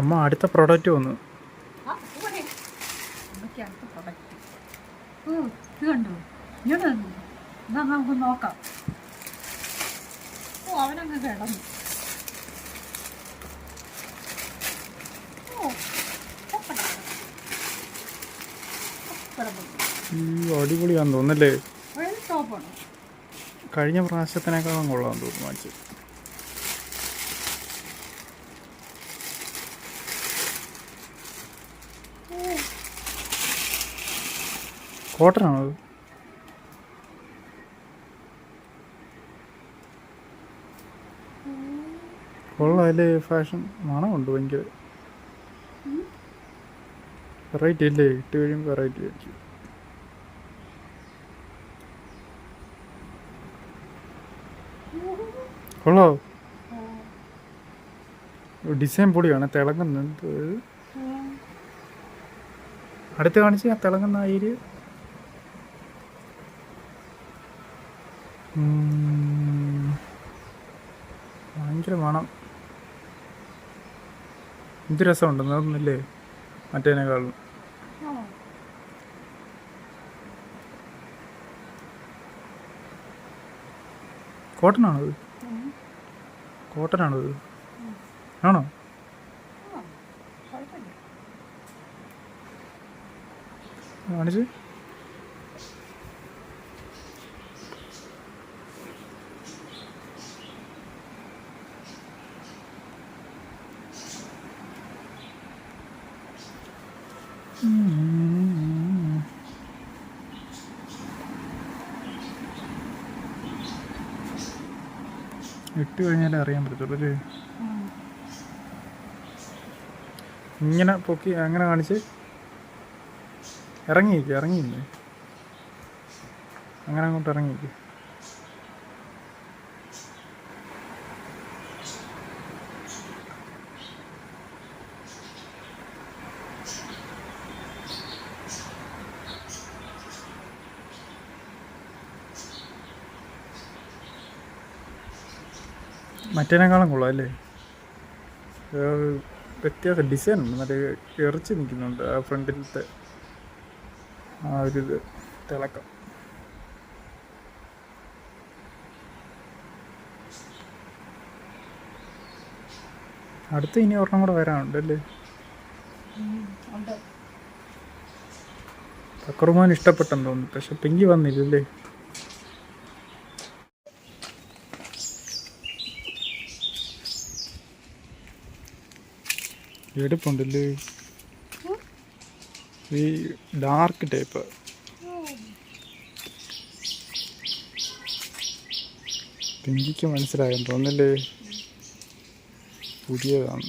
അമ്മ അടുത്ത പ്രൊഡക്റ്റ് വന്നു. ഇത് കണ്ടോ? ഇങ്ങോട്ട് എന്നാ നമുക്ക് നോക്കാം. ഓ അവനങ്ങ് കിടന്നു. അടിപൊളിയാന്ന് തോന്നല്ലേ കഴിഞ്ഞ പ്രാവശ്യത്തിനേക്കാളും കൊള്ളാൻ തോന്നുന്നു വാങ്ങിച്ച് കൊള്ളാം അതിൽ ഫാഷൻ മണമുണ്ട് ഭയങ്കര. വെറൈറ്റി അല്ലേ? ഇട്ട് കഴിയുമ്പോൾ വെറൈറ്റി ആയിരിക്കും. കൊള്ളോ ഡിസൈൻ പൊടിയാണ് തിളങ്ങുന്നത് അടുത്ത് കാണിച്ച് ആ തിളങ്ങുന്ന ഏരിയ ഭയങ്കര മണം. എന്ത് രസമുണ്ട് നിർന്നില്ലേ മറ്റേനേക്കാളും കോട്ടനാണത്? കോട്ടനാണത്? ആണോ? കാണിച്ച്. ഇട്ട് കഴിഞ്ഞാലേ അറിയാൻ പറ്റത്തുള്ളൂ അല്ലേ? ഇങ്ങനെ പൊക്കി അങ്ങനെ കാണിച്ച് ഇറങ്ങിയിരിക്കും ഇറങ്ങിയില്ലേ അങ്ങനെ അങ്ങോട്ട് ഇറങ്ങിയിരിക്കും. മറ്റേനേക്കാളും കൊള്ളാം അല്ലേ? വ്യത്യാസ ഡിസൈൻ ഉണ്ട്. മറ്റേ എറിച്ച് നിൽക്കുന്നുണ്ട് ആ ഫ്രണ്ടിലത്തെ ആ ഒരു ഇത് തിളക്കം. അടുത്ത് ഇനി ഒരെണ്ണം കൂടെ വരാനുണ്ട് അല്ലേ? തക്കറുമാൻ ഇഷ്ടപ്പെട്ടെന്ന് തോന്നുന്നു. പക്ഷെ പിങ്കി വന്നില്ലല്ലേ? എടുപ്പുണ്ടല്ലേ? ഈ ഡാർക്ക് ടൈപ്പ് പിങ്കിക്ക് മനസ്സിലായെന്ന് തോന്നല്ലേ പുതിയതാണ്.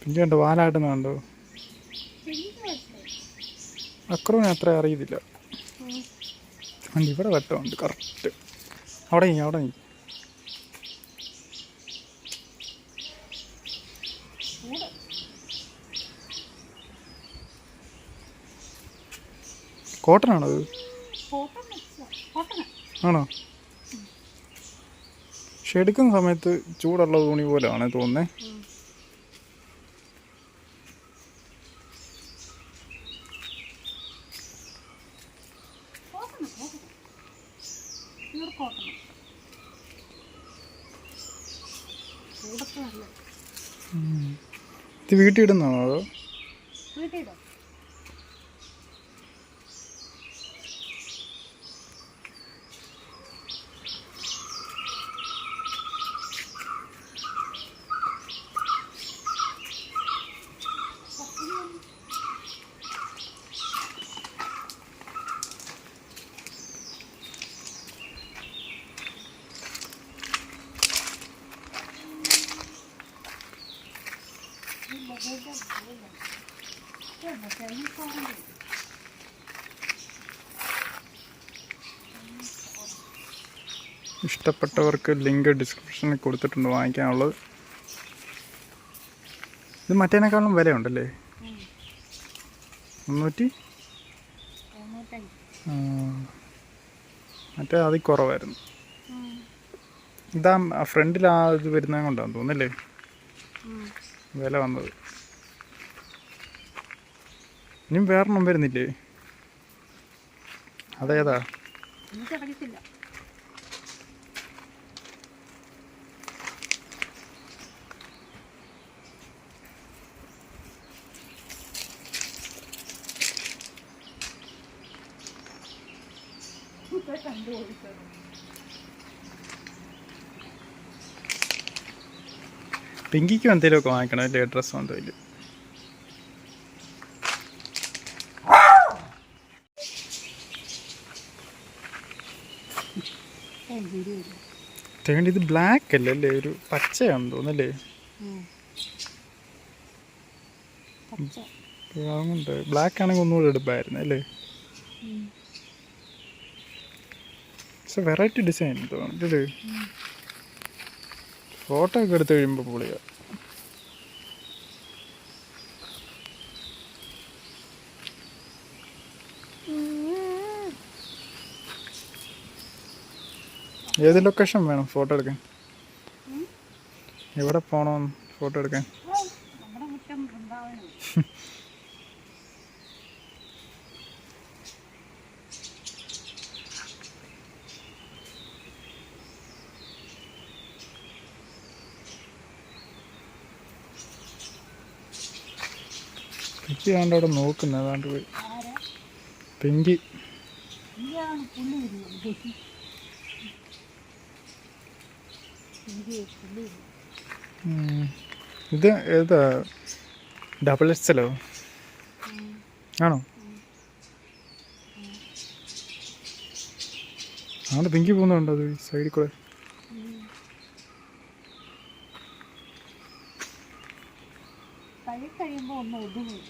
പിങ്കി കണ്ടോ വാലാട്ടുന്നുണ്ടോ കണ്ടോ? അക്രമിനെ അത്ര അറിയത്തില്ല. ഇവിടെ വെട്ടമുണ്ട് കറക്റ്റ് അവിടെ നീ അവിടെ നീ. കോട്ടൺ ആണോ? അത് ആണോ പക്ഷെ എടുക്കുന്ന സമയത്ത് ചൂടുള്ള തുണി പോലെയാണ് നല്ല ഇത് വീട്ടിൽ ഇടുന്നതാണോ അതോ? വീട്ടിലിടും ഇഷ്ടപ്പെട്ടവർക്ക് ലിങ്ക് ഡിസ്ക്രിപ്ഷനിൽ കൊടുത്തിട്ടുണ്ട് വാങ്ങിക്കാനുള്ളത്. ഇത് മറ്റേനേക്കാളും വിലയുണ്ടല്ലേ? മുന്നൂറ്റി? മറ്റേ അതിൽ കുറവായിരുന്നു. ഇതാ ഫ്രണ്ടിൽ ആ ഇത് വരുന്നത് കൊണ്ടാണ് തോന്നുന്നല്ലേ? വില വന്നത്. ഇനിയും വേറെണ്ണം വരുന്നില്ലേ? അതേതാ? എനിക്കറിയത്തില്ല പിങ്കിക്കും എന്തെങ്കിലുമൊക്കെ വാങ്ങിക്കണം അല്ലേ? ഡ്രസ്സ് എന്തെങ്കിലും തേണ്ടി ഇത് ബ്ലാക്ക് അല്ലേ? അല്ലേ? ഒരു പച്ചയാണെന്ന് തോന്നല്ലേ ബ്ലാക്ക് ആണെങ്കിൽ ഒന്നുകൂടെ എടുപ്പായിരുന്നു അല്ലേ? പക്ഷെ വെറൈറ്റി ഡിസൈൻ തോന്നുന്നു ഫോട്ടോ ഒക്കെ എടുത്ത് കഴിയുമ്പോൾ പൊളിയ. ഏത് ലൊക്കേഷൻ വേണം ഫോട്ടോ എടുക്കാൻ? എവിടെ പോകണം ഫോട്ടോ എടുക്കാൻ? പിങ്കി ആണ്ട് അവിടെ നോക്കുന്നു അതാണ്ട് പോയി. പിങ്കി. ഇത് ഏതാ? ഡബിൾ എക്സലോ ആണോ? ആണ് പിങ്കി പോകുന്നുണ്ടോ അത് സൈഡിൽ കൂടെ? കഴി കഴിയുമ്പോൾ ഒന്ന് ഒതുങ്ങി.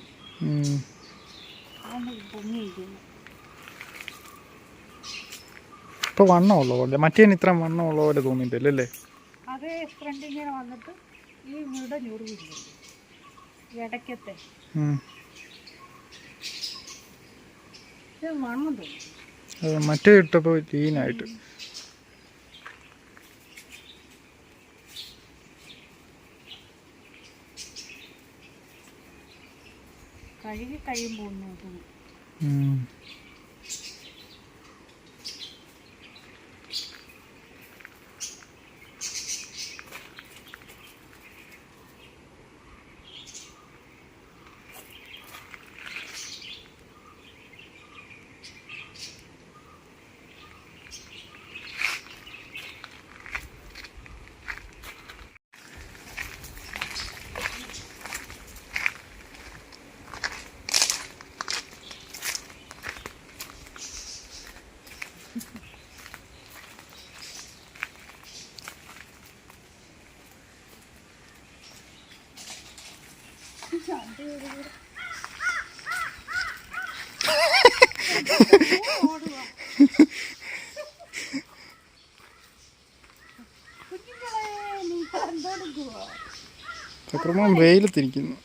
ഇപ്പൊ വണ്ണമുള്ള പോലെ. മറ്റേന് ഇത്ര വണ്ണമുള്ള പോലെ തോന്നിയിട്ടില്ല അല്ലേ? അതേ ഫ്രണ്ട് ഇങ്ങനെ വന്നിട്ട് ഈ ഇടയ്ക്കത്തെ. മണ്ണം തോന്നും മറ്റേ ഇട്ടപ്പോൾ ലീനായിട്ട് കഴുകി കഴിയുമ്പോൾ ഒന്ന് ഒതുങ്ങും ചക്രമോൻ വെയിലത്തിരിക്കുന്നു.